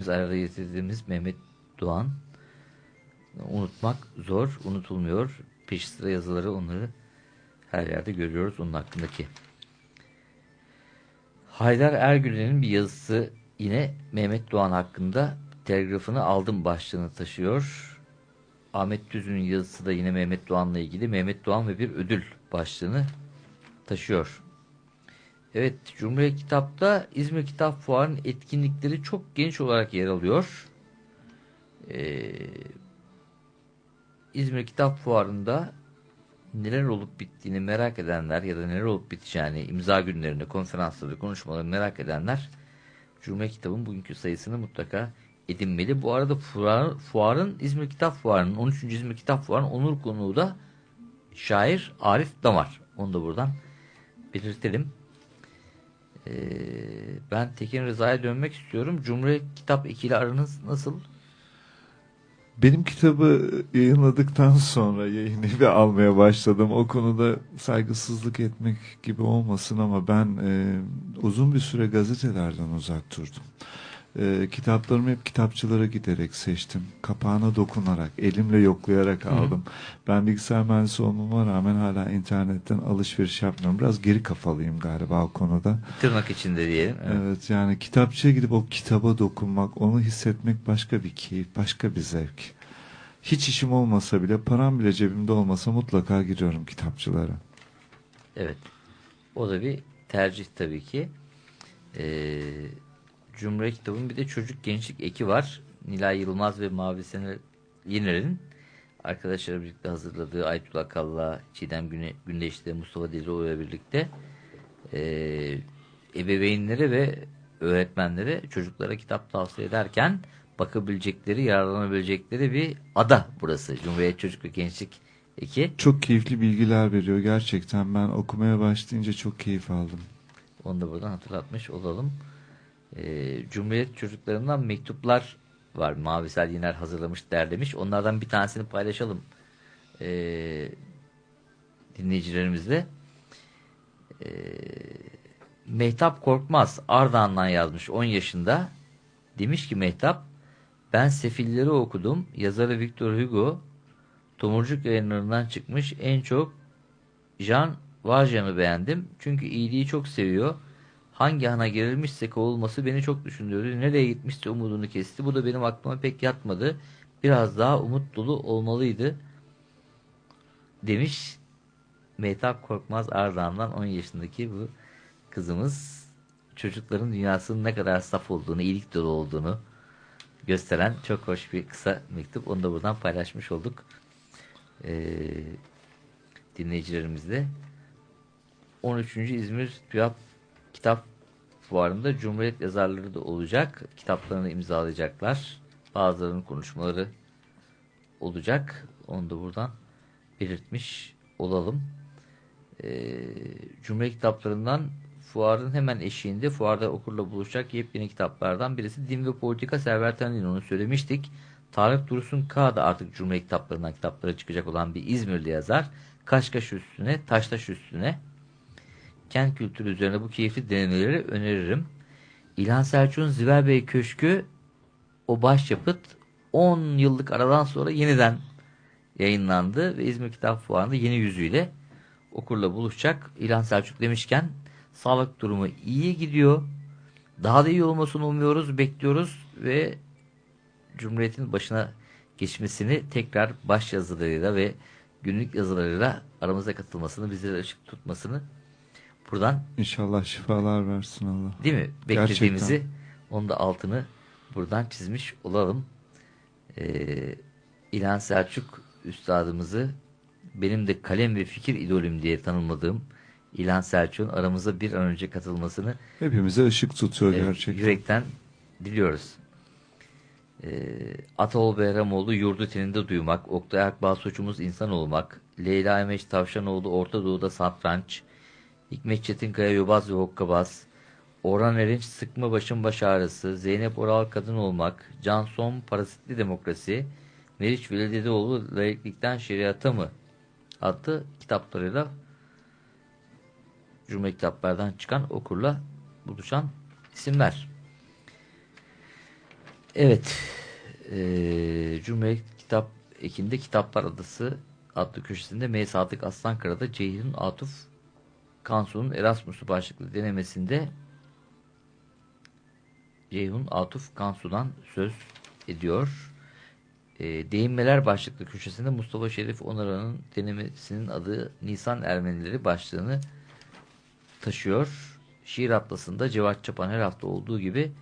Biz arada getirdiğimiz Mehmet Doğan unutmak zor, unutulmuyor. Peş sıra yazıları onları her yerde görüyoruz onun hakkındaki. Haydar Ergülen'in bir yazısı yine Mehmet Doğan hakkında telgrafını aldım başlığını taşıyor. Ahmet Düz'ün yazısı da yine Mehmet Doğan'la ilgili Mehmet Doğan ve bir ödül başlığını taşıyor. Evet, Cumhuriyet Kitap'ta İzmir Kitap Fuarı'nın etkinlikleri çok geniş olarak yer alıyor. Ee, İzmir Kitap Fuarı'nda neler olup bittiğini merak edenler ya da neler olup biteceğini, imza günlerini, konferansları, konuşmaları merak edenler Cumhuriyet Kitab'ın bugünkü sayısını mutlaka edinmeli. Bu arada fuar, fuarın İzmir Kitap Fuarı'nın 13. İzmir Kitap Fuarı'nın onur konuğu da şair Arif Damar. Onu da buradan belirtelim. Ee, ben Tekin Rıza'ya dönmek istiyorum. Cumhuriyet Kitap ikili aranız nasıl? Benim kitabı yayınladıktan sonra yayın evi almaya başladım. O konuda saygısızlık etmek gibi olmasın ama ben e, uzun bir süre gazetelerden uzak durdum. E, kitaplarımı hep kitapçılara giderek seçtim. Kapağına dokunarak, elimle yoklayarak aldım. Hı. Ben bilgisayar mühendisi olmama rağmen hala internetten alışveriş yapmıyorum. Biraz geri kafalıyım galiba o konuda. Tırnak içinde diyelim. Evet. evet yani kitapçıya gidip o kitaba dokunmak, onu hissetmek başka bir keyif, başka bir zevk. Hiç işim olmasa bile, param bile cebimde olmasa mutlaka giriyorum kitapçılara. Evet. O da bir tercih tabii ki. Eee Cumhuriyet Kitabı'nın bir de çocuk gençlik eki var. Nilay Yılmaz ve Mavi Sener Yener'in arkadaşları birlikte hazırladığı Aytullah Kalla, Çiğdem Güne, Gündeş'te Mustafa Deliroğlu ile birlikte e, ebeveynlere ve öğretmenlere çocuklara kitap tavsiye ederken bakabilecekleri, yararlanabilecekleri bir ada burası. Cumhuriyet Çocuk ve Gençlik Eki. Çok keyifli bilgiler veriyor gerçekten. Ben okumaya başlayınca çok keyif aldım. Onu da buradan hatırlatmış olalım e, Cumhuriyet çocuklarından mektuplar var. Mavisel Yener hazırlamış, derlemiş. Onlardan bir tanesini paylaşalım e, dinleyicilerimizle. E, Mehtap Korkmaz Ardahan'dan yazmış 10 yaşında. Demiş ki Mehtap ben Sefilleri okudum. Yazarı Victor Hugo Tomurcuk yayınlarından çıkmış. En çok Jean Valjean'ı beğendim. Çünkü iyiliği çok seviyor hangi hana gerilmişse kovulması beni çok düşündürdü. Nereye gitmişse umudunu kesti. Bu da benim aklıma pek yatmadı. Biraz daha umut dolu olmalıydı. Demiş Mehtap Korkmaz Ardahan'dan 10 yaşındaki bu kızımız çocukların dünyasının ne kadar saf olduğunu, iyilik dolu olduğunu gösteren çok hoş bir kısa mektup. Onu da buradan paylaşmış olduk. Ee, dinleyicilerimizle. 13. İzmir TÜYAP Kitap fuarında Cumhuriyet yazarları da olacak. Kitaplarını imzalayacaklar. Bazılarının konuşmaları olacak. Onu da buradan belirtmiş olalım. Ee, Cumhuriyet kitaplarından fuarın hemen eşiğinde fuarda okurla buluşacak yepyeni kitaplardan birisi Din ve Politika Server Tanrı'nın onu söylemiştik. Tarık Dursun K da artık Cumhuriyet kitaplarından kitaplara çıkacak olan bir İzmirli yazar. Kaşkaş üstüne, taştaş üstüne kent kültürü üzerine bu keyifli denemeleri öneririm. İlhan Selçuk'un Ziver Bey Köşkü o başyapıt 10 yıllık aradan sonra yeniden yayınlandı ve İzmir Kitap Fuarı'nda yeni yüzüyle okurla buluşacak. İlhan Selçuk demişken sağlık durumu iyi gidiyor. Daha da iyi olmasını umuyoruz, bekliyoruz ve Cumhuriyet'in başına geçmesini tekrar baş yazılarıyla ve günlük yazılarıyla aramıza katılmasını, bizlere ışık tutmasını buradan İnşallah şifalar versin Allah. Değil mi? Beklediğimizi Gerçekten. onun da altını buradan çizmiş olalım. Ee, İlhan Selçuk üstadımızı benim de kalem ve fikir idolüm diye tanımladığım İlhan Selçuk'un aramıza bir an önce katılmasını hepimize ışık tutuyor e, gerçekten. Yürekten diliyoruz. E, Ataol Behramoğlu yurdu teninde duymak, Oktay Akbağ suçumuz insan olmak, Leyla Emeş Tavşanoğlu Orta Doğu'da satranç, Hikmet Çetinkaya Yobaz ve Hokkabaz, Orhan Erinç Sıkma Başın Baş Ağrısı, Zeynep Oral Kadın Olmak, Canson Parasitli Demokrasi, Meriç Velidedeoğlu Layıklıktan Şeriata mı adlı kitaplarıyla Cumhuriyet kitaplardan çıkan okurla buluşan isimler. Evet. Eee Cumhuriyet Kitap Eki'nde Kitaplar Adası adlı köşesinde M. Sadık Aslankıra'da Ceyhun Atuf Kansu'nun Erasmus'u başlıklı denemesinde Ceyhun Atuf Kansu'dan söz ediyor. E, Değinmeler başlıklı köşesinde Mustafa Şerif Onaran'ın denemesinin adı Nisan Ermenileri başlığını taşıyor. Şiir Atlası'nda Cevat Çapan her hafta olduğu gibi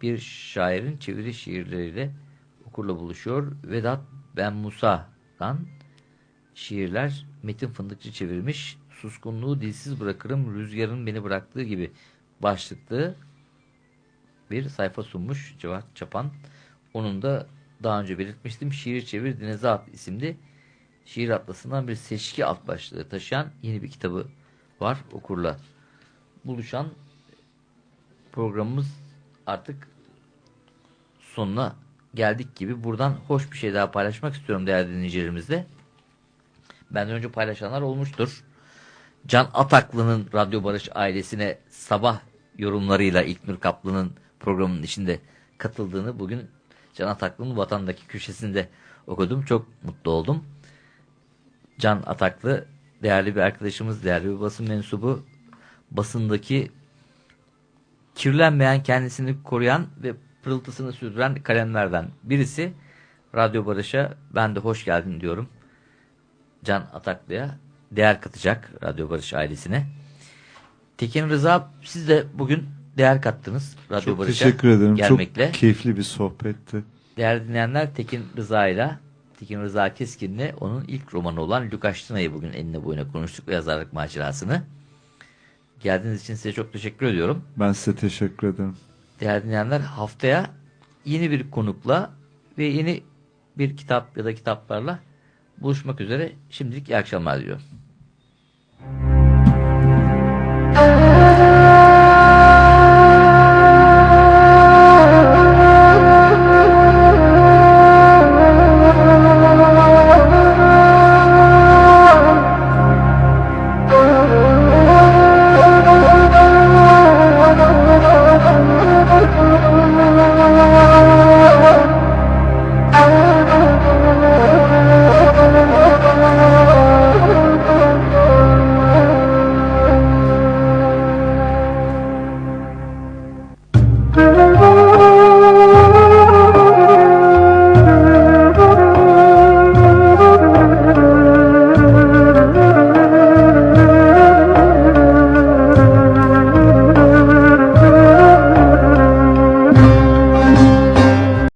bir şairin çeviri şiirleriyle okurla buluşuyor. Vedat Ben Musa'dan şiirler Metin Fındıkçı çevirmiş. Suskunluğu dilsiz bırakırım rüzgarın beni bıraktığı gibi başlıklı bir sayfa sunmuş Cevat Çapan. Onun da daha önce belirtmiştim. Şiir Çevir Denize At isimli şiir atlasından bir seçki alt başlığı taşıyan yeni bir kitabı var okurla buluşan programımız artık sonuna geldik gibi. Buradan hoş bir şey daha paylaşmak istiyorum değerli dinleyicilerimizle. Benden önce paylaşanlar olmuştur. Can Ataklı'nın Radyo Barış ailesine sabah yorumlarıyla İlknur Kaplı'nın programının içinde katıldığını bugün Can Ataklı'nın vatandaki köşesinde okudum. Çok mutlu oldum. Can Ataklı değerli bir arkadaşımız, değerli bir basın mensubu. Basındaki kirlenmeyen, kendisini koruyan ve pırıltısını sürdüren kalemlerden birisi. Radyo Barış'a ben de hoş geldin diyorum. Can Ataklı'ya değer katacak Radyo Barış ailesine. Tekin Rıza siz de bugün değer kattınız Radyo Çok Barış'a teşekkür ederim. gelmekle. Çok keyifli bir sohbetti. Değerli dinleyenler Tekin Rıza ile Tekin Rıza Keskin'le onun ilk romanı olan Lukaştina'yı bugün eline boyuna konuştuk ve yazarlık macerasını. Geldiğiniz için size çok teşekkür ediyorum. Ben size teşekkür ederim. Değerli dinleyenler haftaya yeni bir konukla ve yeni bir kitap ya da kitaplarla buluşmak üzere. Şimdilik iyi akşamlar diliyorum.